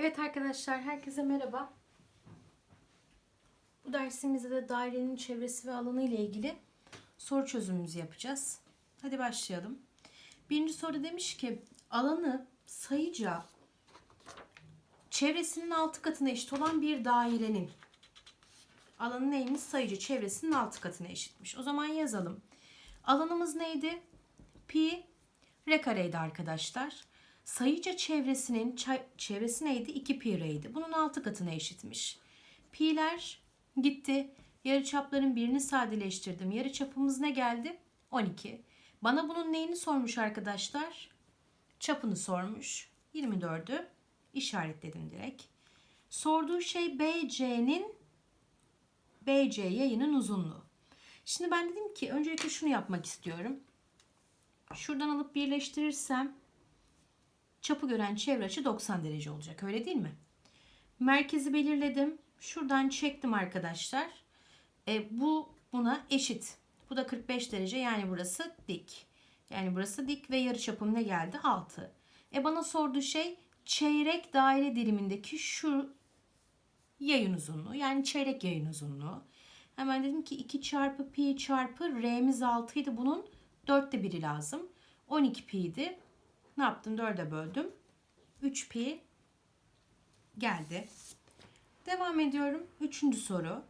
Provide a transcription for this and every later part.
Evet arkadaşlar herkese merhaba. Bu dersimizde de dairenin çevresi ve alanı ile ilgili soru çözümümüzü yapacağız. Hadi başlayalım. Birinci soru demiş ki alanı sayıca çevresinin altı katına eşit olan bir dairenin alanı neymiş? Sayıca çevresinin altı katına eşitmiş. O zaman yazalım. Alanımız neydi? Pi r kareydi arkadaşlar. Sayıca çevresinin çevresi neydi? 2 pi r'ydi. Bunun 6 katına eşitmiş. Pi'ler gitti. Yarıçapların birini sadeleştirdim. Yarıçapımız ne geldi? 12. Bana bunun neyini sormuş arkadaşlar? Çapını sormuş. 24'ü işaretledim direkt. Sorduğu şey BC'nin BC yayının uzunluğu. Şimdi ben dedim ki öncelikle şunu yapmak istiyorum. Şuradan alıp birleştirirsem çapı gören çevre açı 90 derece olacak. Öyle değil mi? Merkezi belirledim. Şuradan çektim arkadaşlar. E, bu buna eşit. Bu da 45 derece yani burası dik. Yani burası dik ve yarıçapım ne geldi? 6. E bana sorduğu şey çeyrek daire dilimindeki şu yayın uzunluğu. Yani çeyrek yayın uzunluğu. Hemen dedim ki 2 çarpı pi çarpı r'miz 6 idi. Bunun dörtte biri lazım. 12 pi'ydi. Ne yaptım? 4'e böldüm. 3 pi geldi. Devam ediyorum. Üçüncü soru.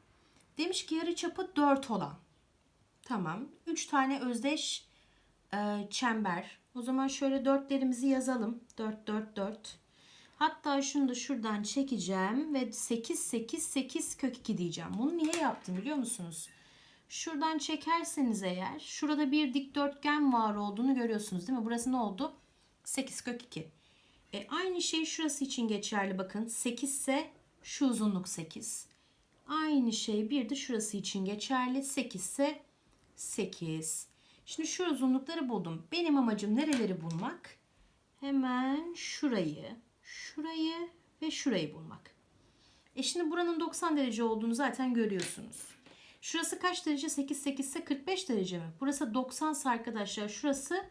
Demiş ki yarıçapı 4 olan. Tamam. 3 tane özdeş e, çember. O zaman şöyle dörtlerimizi yazalım. 4, 4, 4. Hatta şunu da şuradan çekeceğim ve 8, 8, 8 kök 2 diyeceğim. Bunu niye yaptım biliyor musunuz? Şuradan çekerseniz eğer şurada bir dikdörtgen var olduğunu görüyorsunuz değil mi? Burası ne oldu? 8 kök 2. E, aynı şey şurası için geçerli bakın. 8 ise şu uzunluk 8. Aynı şey bir de şurası için geçerli. 8 ise 8. Şimdi şu uzunlukları buldum. Benim amacım nereleri bulmak? Hemen şurayı, şurayı ve şurayı bulmak. E şimdi buranın 90 derece olduğunu zaten görüyorsunuz. Şurası kaç derece? 8, 8 ise 45 derece mi? Burası 90 ise arkadaşlar şurası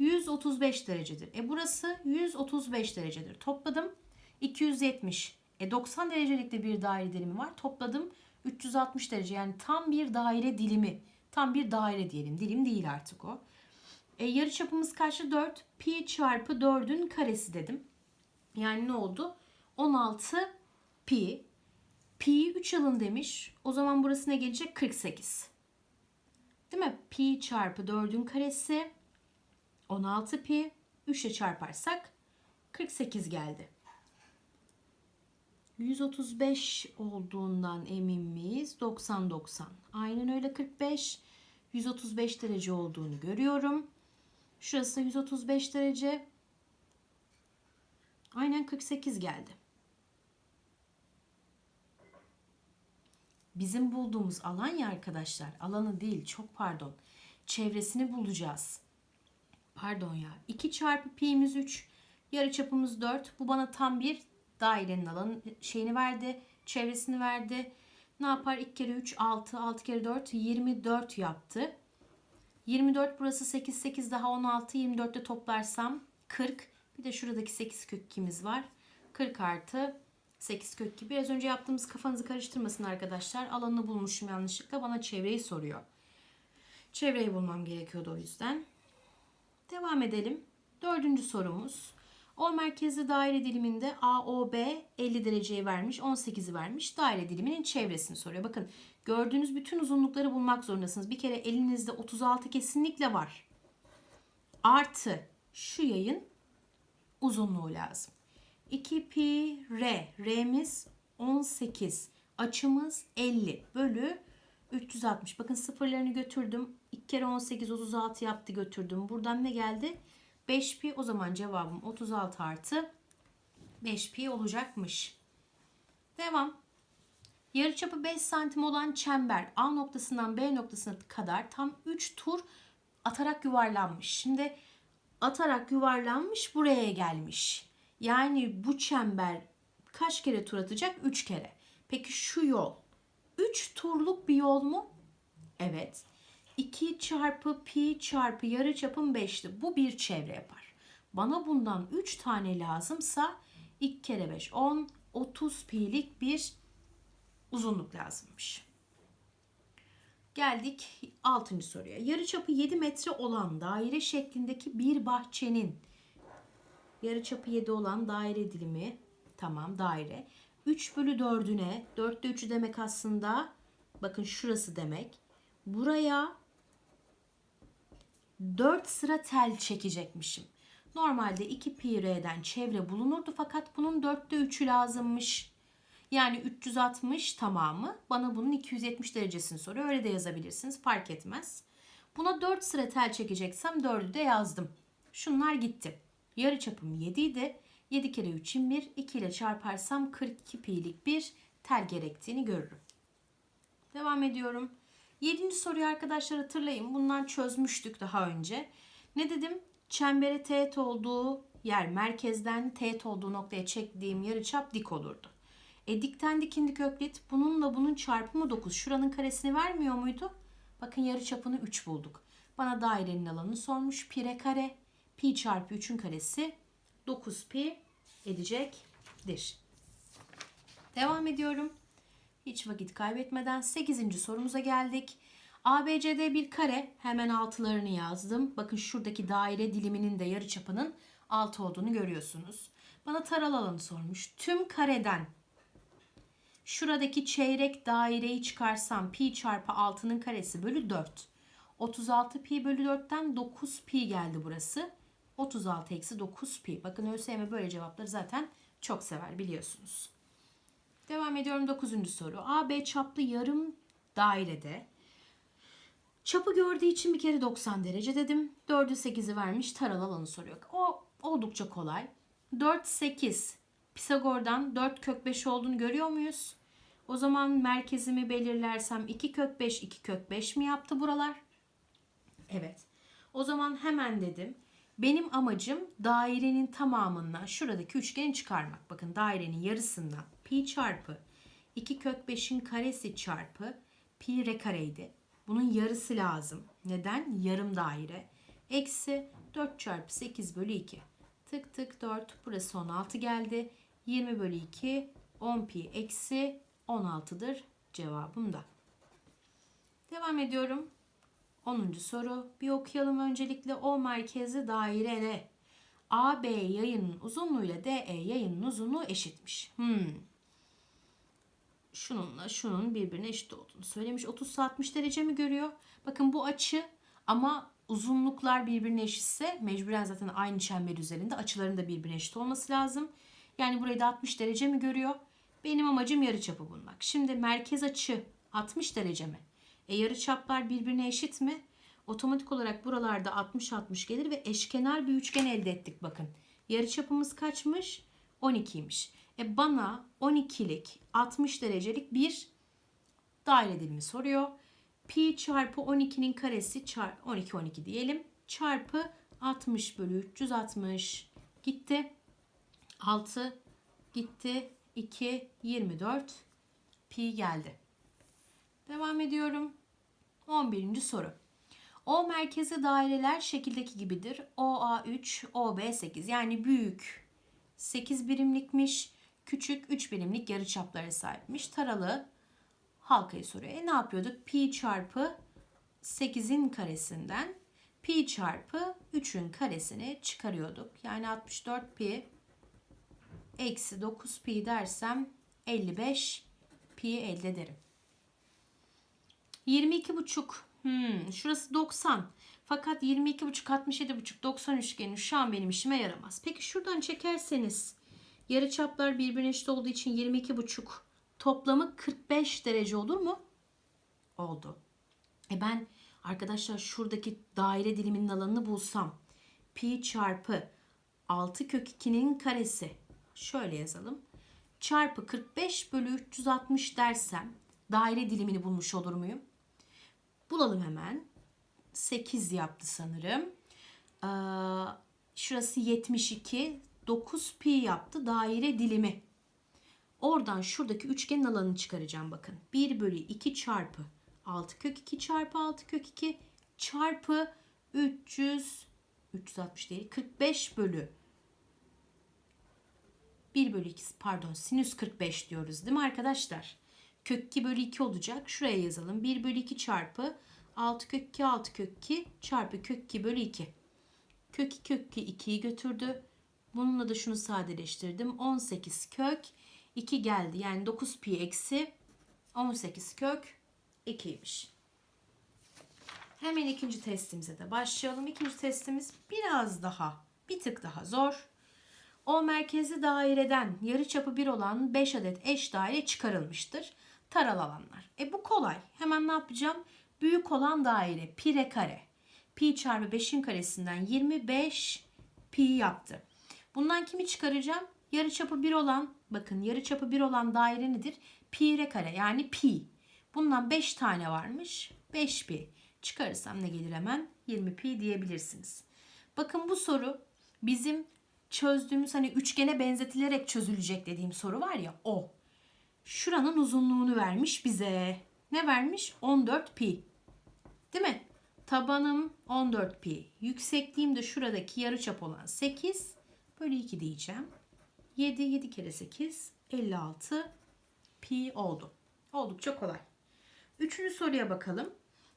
135 derecedir. E burası 135 derecedir. Topladım 270. E 90 derecelikte bir daire dilimi var. Topladım 360 derece. Yani tam bir daire dilimi. Tam bir daire diyelim. Dilim değil artık o. E, yarı çapımız kaçtı? 4. Pi çarpı 4'ün karesi dedim. Yani ne oldu? 16 pi. Pi 3 alın demiş. O zaman burası ne gelecek? 48. Değil mi? Pi çarpı 4'ün karesi 16 pi 3 ile çarparsak 48 geldi. 135 olduğundan emin miyiz? 90 90. Aynen öyle 45. 135 derece olduğunu görüyorum. Şurası 135 derece. Aynen 48 geldi. Bizim bulduğumuz alan ya arkadaşlar. Alanı değil çok pardon. Çevresini bulacağız. Pardon ya. 2 çarpı pi'miz 3. Yarı çapımız 4. Bu bana tam bir dairenin alanı şeyini verdi. Çevresini verdi. Ne yapar? 2 kere 3 6. 6 kere 4 24 yaptı. 24 burası 8 8 daha 16 24'te toplarsam 40. Bir de şuradaki 8 kök 2'miz var. 40 artı 8 kök 2. Biraz önce yaptığımız kafanızı karıştırmasın arkadaşlar. Alanını bulmuşum yanlışlıkla. Bana çevreyi soruyor. Çevreyi bulmam gerekiyordu o yüzden. Devam edelim. Dördüncü sorumuz. O merkezli daire diliminde AOB 50 dereceyi vermiş, 18'i vermiş. Daire diliminin çevresini soruyor. Bakın gördüğünüz bütün uzunlukları bulmak zorundasınız. Bir kere elinizde 36 kesinlikle var. Artı şu yayın uzunluğu lazım. 2 pi r. R'miz 18. Açımız 50 bölü 360. Bakın sıfırlarını götürdüm. 2 kere 18 36 yaptı götürdüm. Buradan ne geldi? 5 pi. O zaman cevabım 36 artı 5 pi olacakmış. Devam. Yarıçapı 5 santim olan çember A noktasından B noktasına kadar tam 3 tur atarak yuvarlanmış. Şimdi atarak yuvarlanmış buraya gelmiş. Yani bu çember kaç kere tur atacak? 3 kere. Peki şu yol 3 turluk bir yol mu? Evet. 2 çarpı pi çarpı yarı çapım 5'ti. Bu bir çevre yapar. Bana bundan 3 tane lazımsa 2 kere 5 10. 30 pi'lik bir uzunluk lazımmış. Geldik 6. soruya. Yarıçapı 7 metre olan daire şeklindeki bir bahçenin yarıçapı 7 olan daire dilimi tamam daire 3 bölü 4'üne 4'te 3'ü demek aslında bakın şurası demek buraya 4 sıra tel çekecekmişim. Normalde 2 pi r'den çevre bulunurdu fakat bunun 4'te 3'ü lazımmış. Yani 360 tamamı bana bunun 270 derecesini soruyor. Öyle de yazabilirsiniz fark etmez. Buna 4 sıra tel çekeceksem 4'ü de yazdım. Şunlar gitti. Yarı çapım 7 idi. 7 kere 3 21. 2 ile çarparsam 42 pi'lik bir tel gerektiğini görürüm. Devam ediyorum. 7. soruyu arkadaşlar hatırlayın. Bundan çözmüştük daha önce. Ne dedim? Çembere teğet olduğu yer merkezden teğet olduğu noktaya çektiğim yarıçap dik olurdu. E dikten dikindik öklit. Bununla bunun çarpımı 9. Şuranın karesini vermiyor muydu? Bakın yarıçapını 3 bulduk. Bana dairenin alanını sormuş. Pi r kare. Pi çarpı 3'ün karesi 9 pi edecektir. Devam ediyorum. Hiç vakit kaybetmeden 8. sorumuza geldik. ABCD bir kare. Hemen altılarını yazdım. Bakın şuradaki daire diliminin de yarıçapının 6 olduğunu görüyorsunuz. Bana taral alanı sormuş. Tüm kareden şuradaki çeyrek daireyi çıkarsam pi çarpı 6'nın karesi bölü 4. 36 pi bölü 4'ten 9 pi geldi burası. 36 eksi 9 pi. Bakın ÖSYM böyle cevapları zaten çok sever biliyorsunuz. Devam ediyorum 9. soru. AB çaplı yarım dairede çapı gördüğü için bir kere 90 derece dedim. 4'ü 8'i vermiş taral alanı soruyor. O oldukça kolay. 4 8 Pisagor'dan 4 kök 5 olduğunu görüyor muyuz? O zaman merkezimi belirlersem 2 kök 5 2 kök 5 mi yaptı buralar? Evet. O zaman hemen dedim. Benim amacım dairenin tamamından şuradaki üçgeni çıkarmak. Bakın dairenin yarısından pi çarpı 2 kök 5'in karesi çarpı pi r kareydi. Bunun yarısı lazım. Neden? Yarım daire. Eksi 4 çarpı 8 bölü 2. Tık tık 4. Burası 16 geldi. 20 bölü 2 10 pi eksi 16'dır cevabım da. Devam ediyorum. 10. soru. Bir okuyalım öncelikle. O merkezi daire ne? AB yayının uzunluğu ile DE yayının uzunluğu eşitmiş. Hmm. Şununla şunun birbirine eşit olduğunu söylemiş. 30-60 derece mi görüyor? Bakın bu açı ama uzunluklar birbirine eşitse mecburen zaten aynı çember üzerinde açıların da birbirine eşit olması lazım. Yani burayı da 60 derece mi görüyor? Benim amacım yarıçapı bulmak. Şimdi merkez açı 60 derece mi? E yarıçaplar birbirine eşit mi? Otomatik olarak buralarda 60-60 gelir ve eşkenar bir üçgen elde ettik bakın. Yarıçapımız kaçmış? 12'ymiş. E bana 12'lik 60 derecelik bir daire dilimi soruyor. Pi çarpı 12'nin karesi çarpı 12 12 diyelim. Çarpı 60 bölü 360 gitti. 6 gitti. 2 24 pi geldi. Devam ediyorum. 11. soru. O merkezi daireler şekildeki gibidir. OA 3, OB 8. Yani büyük 8 birimlikmiş. Küçük 3 birimlik yarıçaplara sahipmiş. Taralı halkayı soruyor. E ne yapıyorduk? Pi çarpı 8'in karesinden pi çarpı 3'ün karesini çıkarıyorduk. Yani 64 pi eksi 9 pi dersem 55 pi elde ederim. 22 buçuk. Hmm, şurası 90. Fakat 22 buçuk, 67 buçuk, 90 üçgeni şu an benim işime yaramaz. Peki şuradan çekerseniz yarı çaplar birbirine eşit olduğu için 22 buçuk toplamı 45 derece olur mu? Oldu. E ben arkadaşlar şuradaki daire diliminin alanını bulsam pi çarpı 6 kök 2'nin karesi şöyle yazalım. Çarpı 45 bölü 360 dersem daire dilimini bulmuş olur muyum? Bulalım hemen. 8 yaptı sanırım. Ee, şurası 72. 9 pi yaptı daire dilimi. Oradan şuradaki üçgenin alanını çıkaracağım bakın. 1 bölü 2 çarpı 6 kök 2 çarpı 6 kök 2 çarpı 300 360 değil 45 bölü 1 bölü 2 pardon sinüs 45 diyoruz değil mi arkadaşlar? Kök 2 bölü 2 olacak. Şuraya yazalım. 1 bölü 2 çarpı 6 kök 2 6 kök 2 çarpı kök 2 bölü 2. Kök 2 kök 2 2'yi götürdü. Bununla da şunu sadeleştirdim. 18 kök 2 geldi. Yani 9 pi eksi 18 kök 2'ymiş. Hemen ikinci testimize de başlayalım. İkinci testimiz biraz daha, bir tık daha zor. O merkezi daireden yarıçapı 1 olan 5 adet eş daire çıkarılmıştır. Taral alanlar. E bu kolay. Hemen ne yapacağım? Büyük olan daire pi r kare. Pi çarpı 5'in karesinden 25 pi yaptı. Bundan kimi çıkaracağım? Yarıçapı 1 olan, bakın yarıçapı 1 olan daire nedir? Pi r kare yani pi. Bundan 5 tane varmış. 5 pi. Çıkarırsam ne gelir hemen? 20 pi diyebilirsiniz. Bakın bu soru bizim çözdüğümüz hani üçgene benzetilerek çözülecek dediğim soru var ya o. Şuranın uzunluğunu vermiş bize. Ne vermiş? 14 pi. Değil mi? Tabanım 14 pi. Yüksekliğim de şuradaki yarıçap olan 8 bölü 2 diyeceğim. 7, 7 kere 8, 56 pi oldu. Oldukça kolay. Üçüncü soruya bakalım.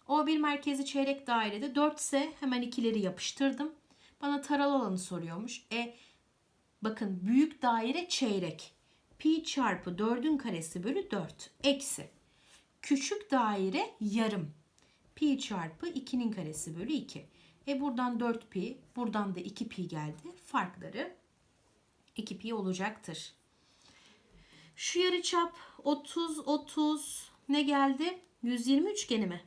O bir merkezi çeyrek dairede 4 ise hemen ikileri yapıştırdım. Bana taral alanı soruyormuş. E bakın büyük daire çeyrek. Pi çarpı 4'ün karesi bölü 4. Eksi. Küçük daire yarım. Pi çarpı 2'nin karesi bölü 2. E buradan 4 pi, buradan da 2 pi geldi. Farkları 2 pi olacaktır. Şu yarıçap 30 30 ne geldi? 120 üçgeni mi?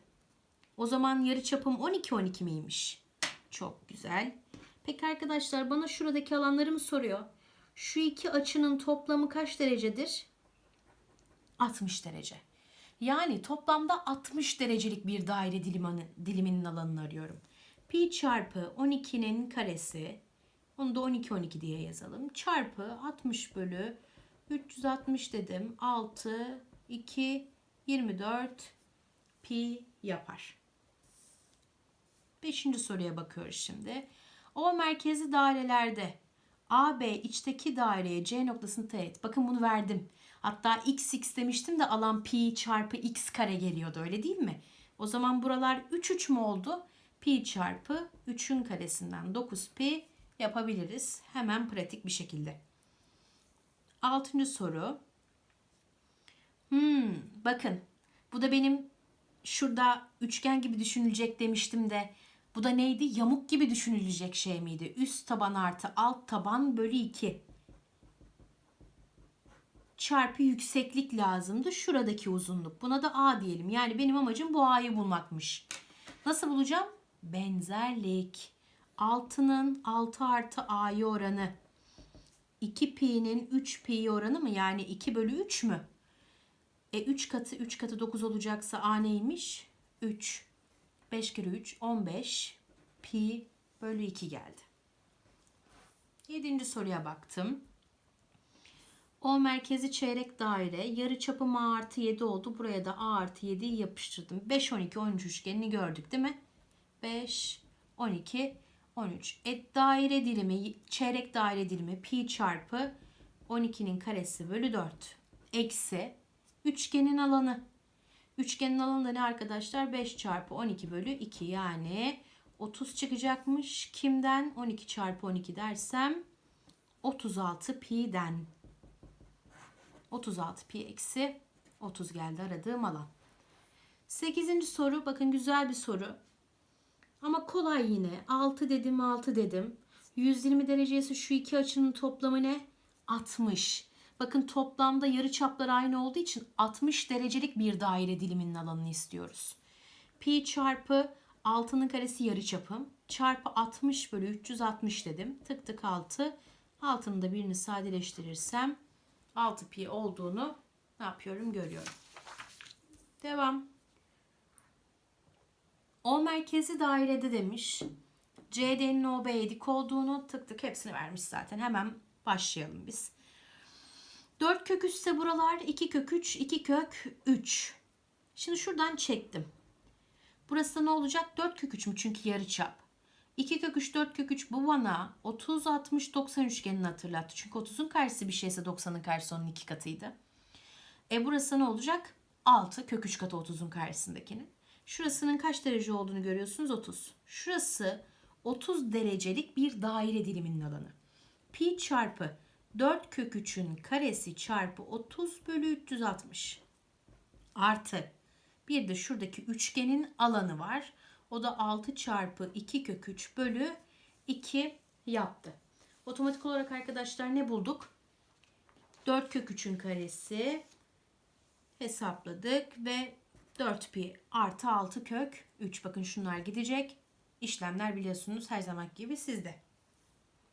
O zaman yarıçapım 12 12 miymiş? Çok güzel. Peki arkadaşlar bana şuradaki alanları mı soruyor? Şu iki açının toplamı kaç derecedir? 60 derece. Yani toplamda 60 derecelik bir daire dilimi, diliminin alanını arıyorum. Pi çarpı 12'nin karesi, onu da 12 12 diye yazalım. Çarpı 60 bölü 360 dedim. 6, 2, 24 pi yapar. Beşinci soruya bakıyoruz şimdi. O merkezi dairelerde AB içteki daireye C noktasını teğet. Bakın bunu verdim. Hatta x x demiştim de alan pi çarpı x kare geliyordu öyle değil mi? O zaman buralar 3 3 mü oldu? Pi çarpı 3'ün karesinden 9 pi yapabiliriz. Hemen pratik bir şekilde. Altıncı soru. Hmm, bakın bu da benim şurada üçgen gibi düşünülecek demiştim de bu da neydi? Yamuk gibi düşünülecek şey miydi? Üst taban artı alt taban bölü 2. Çarpı yükseklik lazımdı. Şuradaki uzunluk. Buna da A diyelim. Yani benim amacım bu A'yı bulmakmış. Nasıl bulacağım? Benzerlik. 6'nın 6 artı A'yı oranı. 2 pi'nin 3 pi oranı mı? Yani 2 bölü 3 mü? E 3 katı 3 katı 9 olacaksa A neymiş? 3. 5 kere 3 15 pi bölü 2 geldi. Yedinci soruya baktım. O merkezi çeyrek daire yarı çapı A artı 7 oldu. Buraya da A artı 7'yi yapıştırdım. 5 12 13 üçgenini gördük değil mi? 5 12 13. E daire dilimi çeyrek daire dilimi pi çarpı 12'nin karesi bölü 4 eksi üçgenin alanı Üçgenin alanı da ne arkadaşlar? 5 çarpı 12 bölü 2 yani 30 çıkacakmış. Kimden? 12 çarpı 12 dersem 36 pi'den. 36 pi eksi 30 geldi aradığım alan. 8. soru bakın güzel bir soru. Ama kolay yine. 6 dedim 6 dedim. 120 derecesi şu iki açının toplamı ne? 60. Bakın toplamda yarı çaplar aynı olduğu için 60 derecelik bir daire diliminin alanını istiyoruz. Pi çarpı 6'nın karesi yarı çapım. Çarpı 60 bölü 360 dedim. Tık tık 6. 6'nın da birini sadeleştirirsem 6 pi olduğunu ne yapıyorum görüyorum. Devam. O merkezi dairede demiş. CD'nin OB'ye dik olduğunu tık tık hepsini vermiş zaten. Hemen başlayalım biz. 4 kök 3 ise buralar 2 kök 3, 2 kök 3. Şimdi şuradan çektim. Burası da ne olacak? 4 kök 3 mü? Çünkü yarı çap. 2 kök 3 4 kök 3 bu bana 30 60 90 üçgenini hatırlattı. Çünkü 30'un karşısı bir şeyse 90'ın karşısı onun iki katıydı. E burası ne olacak? 6 kök 3 katı 30'un karşısındakinin. Şurasının kaç derece olduğunu görüyorsunuz? 30. Şurası 30 derecelik bir daire diliminin alanı. Pi çarpı 4 kök 3'ün karesi çarpı 30 bölü 360 artı bir de şuradaki üçgenin alanı var. O da 6 çarpı 2 kök 3 bölü 2 yaptı. Otomatik olarak arkadaşlar ne bulduk? 4 kök 3'ün karesi hesapladık ve 4 pi artı 6 kök 3. Bakın şunlar gidecek. İşlemler biliyorsunuz her zaman gibi sizde.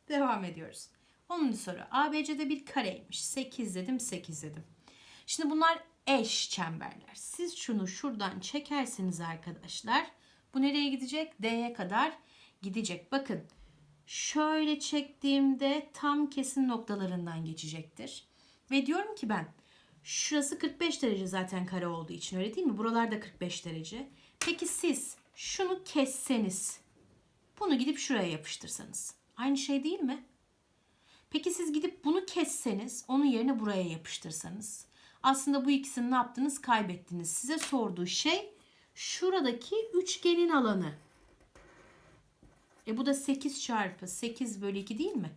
Devam ediyoruz. 10. soru. ABC'de bir kareymiş. 8 dedim 8 dedim. Şimdi bunlar eş çemberler. Siz şunu şuradan çekersiniz arkadaşlar. Bu nereye gidecek? D'ye kadar gidecek. Bakın şöyle çektiğimde tam kesin noktalarından geçecektir. Ve diyorum ki ben şurası 45 derece zaten kare olduğu için öyle değil mi? Buralar da 45 derece. Peki siz şunu kesseniz bunu gidip şuraya yapıştırsanız aynı şey değil mi? Peki siz gidip bunu kesseniz onun yerine buraya yapıştırsanız aslında bu ikisini ne yaptınız? Kaybettiniz. Size sorduğu şey şuradaki üçgenin alanı. E bu da 8 çarpı 8 bölü 2 değil mi?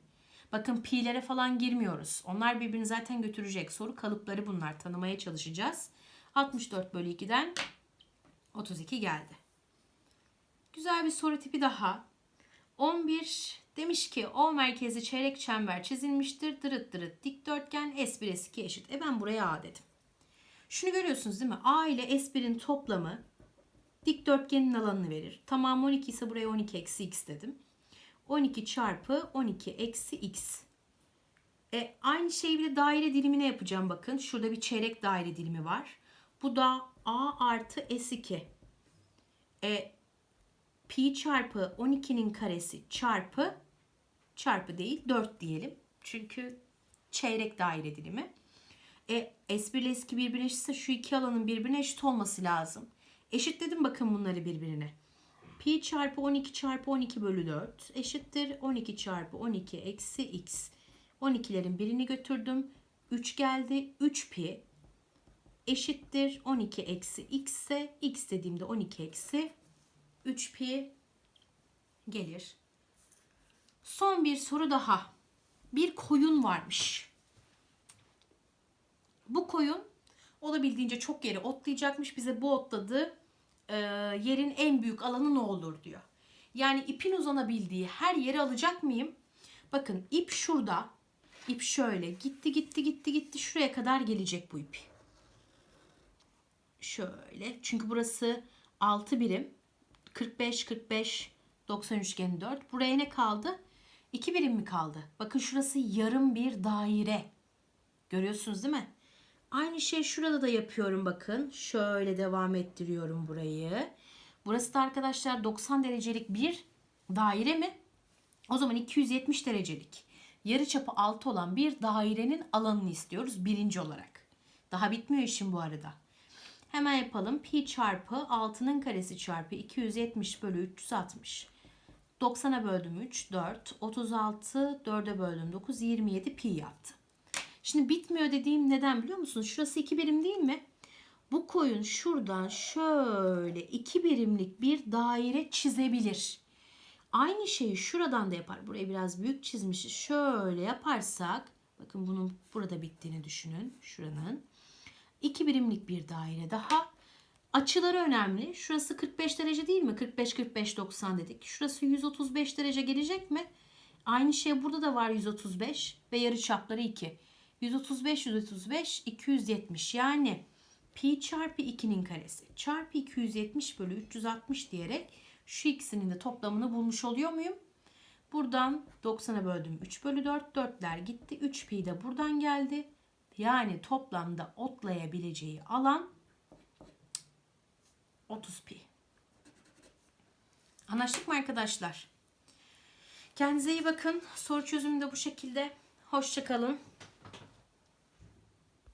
Bakın pi'lere falan girmiyoruz. Onlar birbirini zaten götürecek. Soru kalıpları bunlar. Tanımaya çalışacağız. 64 bölü 2'den 32 geldi. Güzel bir soru tipi daha. 11 demiş ki O merkezi çeyrek çember çizilmiştir. Dırıt dırıt dikdörtgen S1 S2 eşit. E ben buraya A dedim. Şunu görüyorsunuz değil mi? A ile S1'in toplamı dikdörtgenin alanını verir. Tamam 12 ise buraya 12 eksi x dedim. 12 çarpı 12 eksi x. E, aynı şeyi bir de daire dilimine yapacağım bakın. Şurada bir çeyrek daire dilimi var. Bu da a artı s2. E, pi çarpı 12'nin karesi çarpı çarpı değil 4 diyelim. Çünkü çeyrek daire dilimi. E, S1 ile S2 birbirine eşitse şu iki alanın birbirine eşit olması lazım. Eşitledim bakın bunları birbirine. Pi çarpı 12 çarpı 12 bölü 4 eşittir 12 çarpı 12 eksi x. 12'lerin birini götürdüm. 3 geldi. 3 pi eşittir 12 eksi x ise x dediğimde 12 eksi 3 pi gelir. Son bir soru daha. Bir koyun varmış. Bu koyun olabildiğince çok yere otlayacakmış. Bize bu otladığı e, yerin en büyük alanı ne olur diyor. Yani ipin uzanabildiği her yeri alacak mıyım? Bakın ip şurada. İp şöyle gitti gitti gitti gitti şuraya kadar gelecek bu ip. Şöyle. Çünkü burası 6 birim. 45 45 90 üçgeni 4. Buraya ne kaldı? 2 birim mi kaldı? Bakın şurası yarım bir daire. Görüyorsunuz değil mi? Aynı şey şurada da yapıyorum bakın. Şöyle devam ettiriyorum burayı. Burası da arkadaşlar 90 derecelik bir daire mi? O zaman 270 derecelik yarıçapı 6 olan bir dairenin alanını istiyoruz birinci olarak. Daha bitmiyor işim bu arada. Hemen yapalım. Pi çarpı 6'nın karesi çarpı 270 bölü 360. 90'a böldüm 3, 4. 36, 4'e böldüm 9, 27 pi yaptı. Şimdi bitmiyor dediğim neden biliyor musunuz? Şurası 2 birim değil mi? Bu koyun şuradan şöyle 2 birimlik bir daire çizebilir. Aynı şeyi şuradan da yapar. Burayı biraz büyük çizmişiz. Şöyle yaparsak bakın bunun burada bittiğini düşünün. Şuranın. 2 birimlik bir daire daha. Açıları önemli. Şurası 45 derece değil mi? 45 45 90 dedik. Şurası 135 derece gelecek mi? Aynı şey burada da var 135 ve yarıçapları 2. 135 135 270 yani pi çarpı 2'nin karesi çarpı 270 bölü 360 diyerek şu ikisinin de toplamını bulmuş oluyor muyum? Buradan 90'a böldüm 3 bölü 4 4'ler gitti 3 pi de buradan geldi. Yani toplamda otlayabileceği alan 30 pi. Anlaştık mı arkadaşlar? Kendinize iyi bakın. Soru çözümü de bu şekilde. Hoşçakalın.